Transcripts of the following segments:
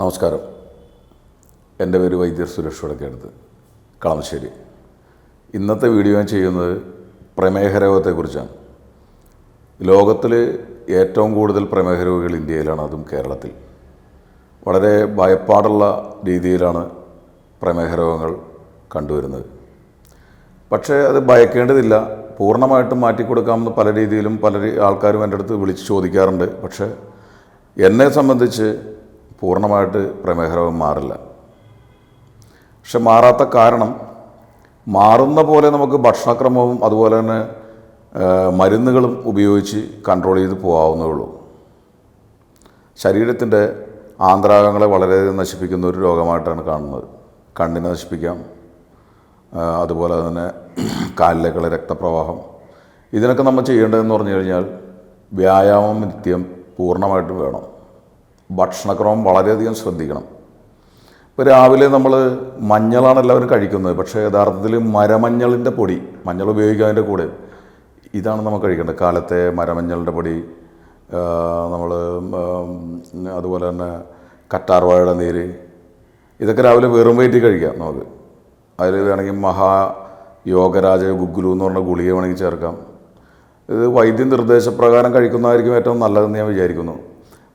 നമസ്കാരം. എന്റെ പേര് വൈദ്യർ സുരേഷ് വടക്കേടുത്ത് കളമശ്ശേരി. ഇന്നത്തെ വീഡിയോ ഞാൻ ചെയ്യുന്നത് പ്രമേഹ രോഗത്തെക്കുറിച്ചാണ് ലോകത്തിൽ ഏറ്റവും കൂടുതൽ പ്രമേഹ രോഗികൾ ഇന്ത്യയിലാണ് അതും കേരളത്തിൽ. വളരെ ഭയപ്പാടുള്ള രീതിയിലാണ് പ്രമേഹ രോഗങ്ങൾ കണ്ടുവരുന്നത്. പക്ഷേ അത് ഭയക്കേണ്ടതില്ല. പൂർണമായിട്ടും മാറ്റിക്കൊടുക്കാമെന്ന് പല രീതിയിലും പല ആൾക്കാരും എന്റെ അടുത്ത് വിളിച്ച് ചോദിക്കാറുണ്ട്. പക്ഷേ എന്നെ സംബന്ധിച്ച് പൂർണമായിട്ട് പ്രമേഹരോഗം മാറില്ല. പക്ഷെ മാറാത്ത കാരണം മാറുന്ന പോലെ നമുക്ക് ഭക്ഷണക്രമവും അതുപോലെ തന്നെ മരുന്നുകളും ഉപയോഗിച്ച് കൺട്രോൾ ചെയ്ത് പോകാവുന്നേ ഉള്ളൂ. ശരീരത്തിന്റെ ആന്തരാഗങ്ങളെ വളരെയധികം നശിപ്പിക്കുന്ന ഒരു രോഗമായിട്ടാണ് കാണുന്നത്. കണ്ണിനെ നശിപ്പിക്കാം അതുപോലെ തന്നെ കാലിലേക്കുള്ള രക്തപ്രവാഹം. ഇതിനൊക്കെ നമ്മൾ ചെയ്യേണ്ടതെന്ന് പറഞ്ഞു കഴിഞ്ഞാൽ വ്യായാമം നിത്യം പൂർണമായിട്ടും വേണം. ഭക്ഷണക്രമം വളരെയധികം ശ്രദ്ധിക്കണം. ഇപ്പോൾ രാവിലെ നമ്മൾ മഞ്ഞളാണ് എല്ലാവരും കഴിക്കുന്നത്. പക്ഷേ യഥാർത്ഥത്തിൽ മരമഞ്ഞളിന്റെ പൊടി മഞ്ഞൾ ഉപയോഗിക്കാതിന്റെ കൂടെ ഇതാണ് നമ്മൾ കഴിക്കേണ്ടത്. കാലത്തെ മരമഞ്ഞളിന്റെ പൊടി നമ്മൾ അതുപോലെ തന്നെ കറ്റാർവാഴയുടെ നീര് ഇതൊക്കെ രാവിലെ വെറും വയറ്റിൽ കഴിക്കാം നമുക്ക്. അതിൽ വേണമെങ്കിൽ മഹാ യോഗരാജ ഗുഗ്ഗുലു എന്ന് പറഞ്ഞ ഗുളിക വേണമെങ്കിൽ ചേർക്കാം. ഇത് വൈദ്യ നിർദ്ദേശപ്രകാരം കഴിക്കുന്നതായിരിക്കും ഏറ്റവും നല്ലതെന്ന് ഞാൻ വിചാരിക്കുന്നു.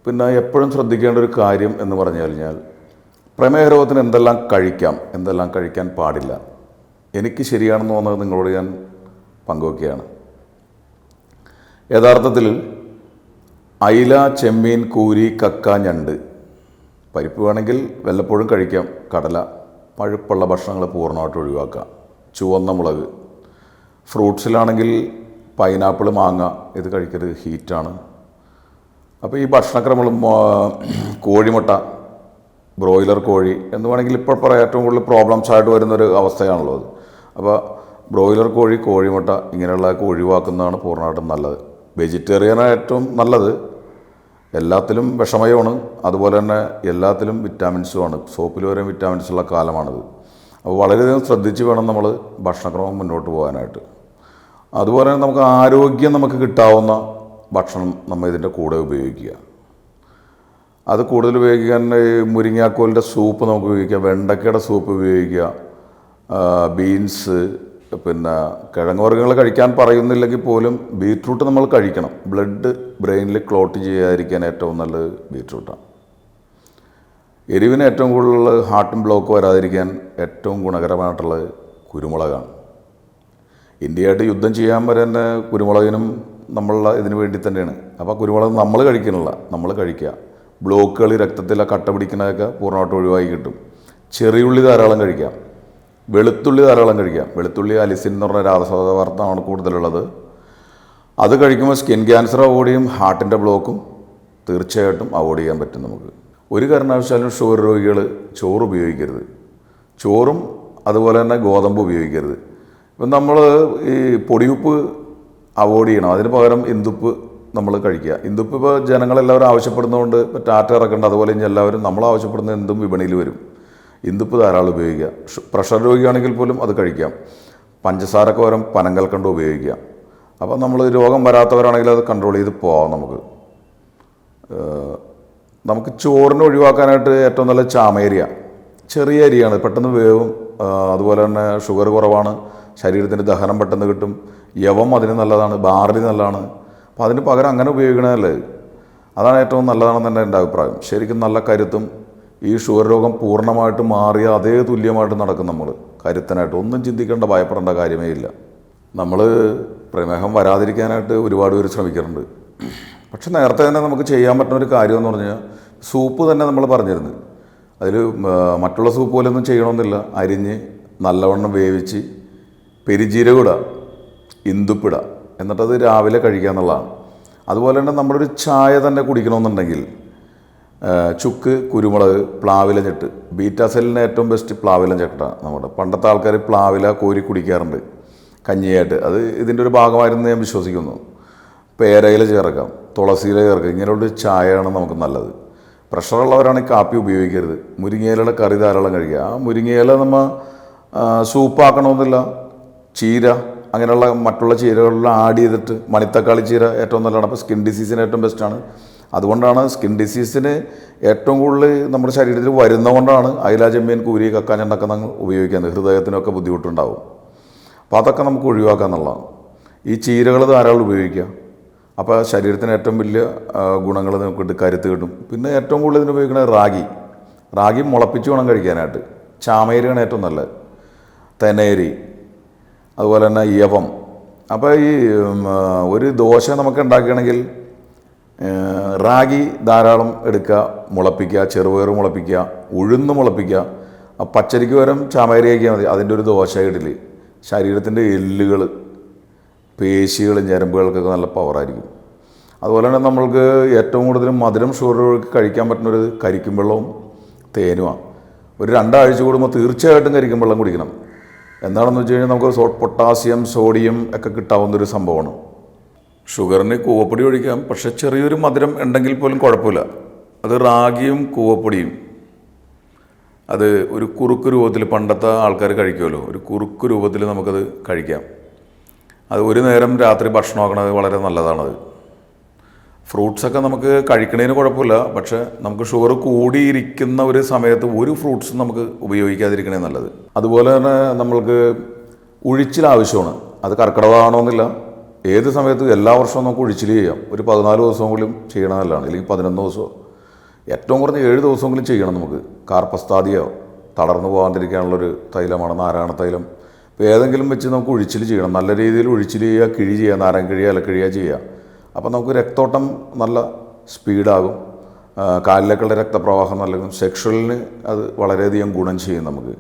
പിന്നെ എപ്പോഴും ശ്രദ്ധിക്കേണ്ട ഒരു കാര്യം എന്ന് പറഞ്ഞു കഴിഞ്ഞാൽ പ്രമേഹ രോഗത്തിന് എന്തെല്ലാം കഴിക്കാം എന്തെല്ലാം കഴിക്കാൻ പാടില്ല എനിക്ക് ശരിയാണെന്ന് തോന്നുന്നത് നിങ്ങളോട് ഞാൻ പങ്കുവയ്ക്കുകയാണ് യഥാർത്ഥത്തിൽ അയില ചെമ്മീൻ കൂരി കക്ക ഞണ്ട് പരിപ്പ് വേണമെങ്കിൽ വല്ലപ്പോഴും കഴിക്കാം. കടല പഴുപ്പുള്ള ഭക്ഷണങ്ങൾ പൂർണമായിട്ട് ഒഴിവാക്കാം ചുവന്ന മുളക് ഫ്രൂട്ട്സിലാണെങ്കിൽ പൈനാപ്പിൾ മാങ്ങ ഇത് കഴിക്കരുത്. ഹീറ്റാണ്. അപ്പോൾ ഈ ഭക്ഷണക്രമങ്ങളും കോഴിമുട്ട ബ്രോയിലർ കോഴി എന്ന് വേണമെങ്കിൽ ഇപ്പോൾ പറയാം ഏറ്റവും കൂടുതൽ പ്രോബ്ലംസ് ആയിട്ട് വരുന്നൊരു അവസ്ഥയാണല്ലോ അത്. അപ്പോൾ ബ്രോയിലർ കോഴി കോഴിമുട്ട ഇങ്ങനെയുള്ളതൊക്കെ ഒഴിവാക്കുന്നതാണ് പൂർണമായിട്ടും നല്ലത്. വെജിറ്റേറിയനാണ് ഏറ്റവും നല്ലത്. എല്ലാത്തിലും വിഷമയമാണ്. അതുപോലെ തന്നെ എല്ലാത്തിലും വിറ്റാമിൻസുമാണ് സോപ്പിൽ വരെ വിറ്റാമിൻസ് ഉള്ള കാലമാണിത്. അപ്പോൾ വളരെയധികം ശ്രദ്ധിച്ച് വേണം നമ്മൾ ഭക്ഷണക്രമം മുന്നോട്ട് പോകാനായിട്ട്. അതുപോലെ തന്നെ നമുക്ക് ആരോഗ്യം നമുക്ക് കിട്ടാവുന്ന ഭക്ഷണം നമ്മൾ ഇതിന്റെ കൂടെ ഉപയോഗിക്കുക. അത് കൂടുതൽ ഉപയോഗിക്കാൻ മുരിങ്ങാക്കോലിന്റെ സൂപ്പ് നമുക്ക് ഉപയോഗിക്കാം. വെണ്ടക്കയുടെ സൂപ്പ് ഉപയോഗിക്കുക. ബീൻസ് പിന്നെ കിഴങ്ങ് വർഗങ്ങൾ കഴിക്കാൻ പറയുന്നില്ലെങ്കിൽ പോലും ബീറ്റ്റൂട്ട് നമ്മൾ കഴിക്കണം. ബ്ലഡ് ബ്രെയിനിൽ ക്ലോട്ട് ചെയ്യാതിരിക്കാൻ ഏറ്റവും നല്ലത് ബീറ്റ്റൂട്ടാണ്. എരിവിന് ഏറ്റവും കൂടുതൽ ഹാർട്ടും ബ്ലോക്ക് വരാതിരിക്കാൻ ഏറ്റവും ഗുണകരമായിട്ടുള്ളത് കുരുമുളകാണ്. ഇന്ത്യയായിട്ട് യുദ്ധം ചെയ്യാൻ വരെ തന്നെ കുരുമുളകിനും നമ്മളുള്ള ഇതിന് വേണ്ടി തന്നെയാണ്. അപ്പോൾ കുരുമുളക് നമ്മൾ കഴിക്കണില്ല നമ്മൾ കഴിക്കുക. ബ്ലോക്കുകൾ രക്തത്തിലെ കട്ട പിടിക്കുന്നതൊക്കെ പൂർണമായിട്ട് ഒഴിവാക്കി കിട്ടും. ചെറിയുള്ളി ധാരാളം കഴിക്കാം. വെളുത്തുള്ളി ധാരാളം കഴിക്കാം. വെളുത്തുള്ളി അലിസിൻ എന്ന് പറഞ്ഞ രാസപദാർത്ഥമാണ് കൂടുതലുള്ളത്. അത് കഴിക്കുമ്പോൾ സ്കിൻ ക്യാൻസർ അവോയ്ഡ് ചെയ്യും. ഹാർട്ടിന്റെ ബ്ലോക്കും തീർച്ചയായിട്ടും അവോയ്ഡ് ചെയ്യാൻ പറ്റും നമുക്ക്. ഒരു കാരണവശാലും ഷുഗർ രോഗികൾ ചോറ് ഉപയോഗിക്കരുത്. ചോറും അതുപോലെ തന്നെ ഗോതമ്പ് ഉപയോഗിക്കരുത്. ഇപ്പം നമ്മൾ ഈ പൊടിയുപ്പ് അവോയ്ഡ് ചെയ്യണം. അതിന് പകരം ഇന്ദുപ്പ് നമ്മൾ കഴിക്കുക. ഇന്ദുപ്പ് ഇപ്പോൾ ജനങ്ങളെല്ലാവരും ആവശ്യപ്പെടുന്നതുകൊണ്ട് ഇപ്പോൾ ടാറ്റ ഇറക്കേണ്ട. അതുപോലെ ഇനി എല്ലാവരും നമ്മൾ ആവശ്യപ്പെടുന്ന എന്തും വിപണിയിൽ വരും. ഇന്ദുപ്പ് ധാരാളം ഉപയോഗിക്കുക. പ്രഷർ രോഗിയാണെങ്കിൽ പോലും അത് കഴിക്കാം. പഞ്ചസാരക്ക് പകരം പനങ്കൽക്കണ്ട് ഉപയോഗിക്കാം അപ്പോൾ നമ്മൾ രോഗം വരാത്തവരാണെങ്കിൽ അത് കൺട്രോൾ ചെയ്ത് പോവാം നമുക്ക്. നമുക്ക് ചോറിന് ഒഴിവാക്കാനായിട്ട് ഏറ്റവും നല്ല ചാമേരിയ ചെറിയ അരിയാണ്. പെട്ടെന്ന് വേവും. അതുപോലെ തന്നെ ഷുഗർ കുറവാണ് ശരീരത്തിന്റെ ദഹനം പെട്ടെന്ന് കിട്ടും യവം അതിന് നല്ലതാണ് ബാർലി നല്ലതാണ്. അപ്പോൾ അതിന് പകരം അങ്ങനെ ഉപയോഗിക്കണമല്ലേ അതാണ് ഏറ്റവും നല്ലതാണെന്ന് തന്നെ എന്റെ അഭിപ്രായം. ശരിക്കും നല്ല കരുത്തും ഈ ഷുഗർ രോഗം പൂർണമായിട്ട് മാറിയ അതേ തുല്യമായിട്ട് നടക്കും നമ്മൾ കരുത്തനായിട്ട് ഒന്നും ചിന്തിക്കേണ്ട ഭയപ്പെടേണ്ട കാര്യമേ ഇല്ല. നമ്മൾ പ്രമേഹം വരാതിരിക്കാനായിട്ട് ഒരുപാട് പേര് ശ്രമിക്കാറുണ്ട്. പക്ഷെ നേരത്തെ തന്നെ നമുക്ക് ചെയ്യാൻ പറ്റുന്ന ഒരു കാര്യം എന്ന് പറഞ്ഞാൽ സൂപ്പ് തന്നെ നമ്മൾ പറഞ്ഞിരുന്നു. അതിൽ മറ്റുള്ള സൂപ്പ് പോലെയൊന്നും ചെയ്യണമെന്നില്ല അരിഞ്ഞ് നല്ലവണ്ണം വേവിച്ച് പെരിജീരകം ഇന്ദുപ്പിട എന്നിട്ടത് രാവിലെ കഴിക്കുക എന്നുള്ളതാണ്. അതുപോലെ തന്നെ നമ്മളൊരു ചായ തന്നെ കുടിക്കണമെന്നുണ്ടെങ്കിൽ ചുക്ക് കുരുമുളക് പ്ലാവില ചെട്ട്. ബീറ്റാ സെല്ലിന് ഏറ്റവും ബെസ്റ്റ് പ്ലാവില ഞെട്ടാണ് നമ്മുടെ. പണ്ടത്തെ ആൾക്കാർ പ്ലാവില കോരി കുടിക്കാറുണ്ട്. കഞ്ഞിയായിട്ട്. അത് ഇതിന്റെ ഒരു ഭാഗമായിരുന്നു ഞാൻ വിശ്വസിക്കുന്നു. പേരയില ചേർക്കാം തുളസിയില ചേർക്കാം. ഇങ്ങനെയുള്ള ചായയാണ് നമുക്ക് നല്ലത്. പ്രഷറുള്ളവരാണെങ്കിൽ കാപ്പി ഉപയോഗിക്കരുത്. മുരിങ്ങയിലയുടെ കറി ധാരാളം കഴിക്കുക. ആ മുരിങ്ങയില നമ്മൾ സൂപ്പാക്കണമെന്നില്ല. ചീര അങ്ങനെയുള്ള മറ്റുള്ള ചീരകളിൽ ആഡ് ചെയ്തിട്ട് മണിത്തക്കാളി ചീര ഏറ്റവും നല്ലതാണ്. അപ്പോൾ സ്കിൻ ഡിസീസിന് ഏറ്റവും ബെസ്റ്റാണ് അതുകൊണ്ടാണ് സ്കിൻ ഡിസീസിന് ഏറ്റവും കൂടുതൽ നമ്മുടെ ശരീരത്തിൽ വരുന്നതുകൊണ്ടാണ് അയില ചെമ്മീൻ കൂരി കക്കാഞ്ഞണ്ടൊക്കെ നമ്മൾ ഉപയോഗിക്കുന്നത്. ഹൃദയത്തിനൊക്കെ ബുദ്ധിമുട്ടുണ്ടാവും. അപ്പോൾ അതൊക്കെ നമുക്ക് ഒഴിവാക്കാന്നുള്ളതാണ്. ഈ ചീരകൾ ധാരാളം ഉപയോഗിക്കുക. അപ്പോൾ ശരീരത്തിന് ഏറ്റവും വലിയ ഗുണങ്ങൾ നമുക്ക് കരുത്ത് കിട്ടും. പിന്നെ ഏറ്റവും കൂടുതൽ ഇതിന് ഉപയോഗിക്കുന്നത് റാഗി. റാഗി മുളപ്പിച്ച് വേണം കഴിക്കാനായിട്ട്. ചാമേരിയാണ് ഏറ്റവും നല്ലത്. തെനേരി അതുപോലെ തന്നെ യവം. അപ്പോൾ ഈ ഒരു ദോശ നമുക്ക് ഉണ്ടാക്കുകയാണെങ്കിൽ റാഗി ധാരാളം എടുക്കുക മുളപ്പിക്കുക ചെറുപയർ മുളപ്പിക്കുക ഉഴുന്ന് മുളപ്പിക്കുക. പച്ചരിക്ക് പകരം ചാമേരി കഴിക്കാൽ മതി. അതിന്റെ ഒരു ദോശ ഇഡലി ശരീരത്തിന്റെ എല്ലുകൾ പേശികൾ ഞരമ്പുകൾക്കൊക്കെ നല്ല പവറായിരിക്കും അതുപോലെ തന്നെ നമ്മൾക്ക് ഏറ്റവും കൂടുതൽ മധുരം ഷുഗറുകൾക്ക് കഴിക്കാൻ പറ്റുന്ന ഒരു കരിക്കും വെള്ളവും തേനുമാണ് ഒരു രണ്ടാഴ്ച കൂടുമ്പോൾ തീർച്ചയായിട്ടും കരിക്കും വെള്ളം കുടിക്കണം. എന്താണെന്ന് വെച്ച് കഴിഞ്ഞാൽ നമുക്ക് സോ പൊട്ടാസ്യം സോഡിയം ഒക്കെ കിട്ടാവുന്നൊരു സംഭവമാണ്. ഷുഗറിന് കൂവപ്പൊടി ഒഴിക്കാം പക്ഷേ ചെറിയൊരു മധുരം ഉണ്ടെങ്കിൽ പോലും കുഴപ്പമില്ല. അത് റാഗിയും കൂവപ്പൊടിയും. അത് ഒരു കുറുക്ക് രൂപത്തിൽ പണ്ടത്തെ ആൾക്കാർ കഴിക്കുമല്ലോ. ഒരു കുറുക്ക് രൂപത്തിൽ നമുക്കത് കഴിക്കാം. അത് ഒരു നേരം രാത്രി ഭക്ഷണം ആക്കണത് വളരെ നല്ലതാണത്. ഫ്രൂട്ട്സൊക്കെ നമുക്ക് കഴിക്കണതിന് കുഴപ്പമില്ല പക്ഷേ നമുക്ക് ഷുഗർ കൂടിയിരിക്കുന്ന ഒരു സമയത്ത് ഒരു ഫ്രൂട്ട്സും നമുക്ക് ഉപയോഗിക്കാതിരിക്കണേ നല്ലത്. അതുപോലെ തന്നെ നമ്മൾക്ക് ഉഴിച്ചിൽ ആവശ്യമാണ്. അത് കർക്കിടകമാണോന്നില്ല ഏത് സമയത്തും എല്ലാ വർഷവും നമുക്ക് ഉഴിച്ചിൽ ചെയ്യാം. ഒരു പതിനാല് ദിവസമെങ്കിലും ചെയ്യണം നല്ലതാണ്. അല്ലെങ്കിൽ പതിനൊന്ന് ദിവസമോ. ഏറ്റവും കുറഞ്ഞ ഏഴ് ദിവസമെങ്കിലും ചെയ്യണം നമുക്ക്. കാർപ്പസ്താദിയോ തളർന്നു പോകാണ്ടിരിക്കാനുള്ളൊരു തൈലമാണ് നാരായണ തൈലം. ഇപ്പോൾ ഏതെങ്കിലും വെച്ച് നമുക്ക് ഒഴിച്ചിൽ ചെയ്യണം. നല്ല രീതിയിൽ ഒഴിച്ചിൽ ചെയ്യുക കിഴി ചെയ്യുക നാരൻ കിഴിയ ഇലക്കിഴിയ ചെയ്യുക. അപ്പോൾ നമുക്ക് രക്തോട്ടം നല്ല സ്പീഡാകും. കാലിലേക്കുള്ള രക്തപ്രവാഹം നൽകും സെക്ഷലിന് അത് വളരെയധികം ഗുണം ചെയ്യും നമുക്ക്.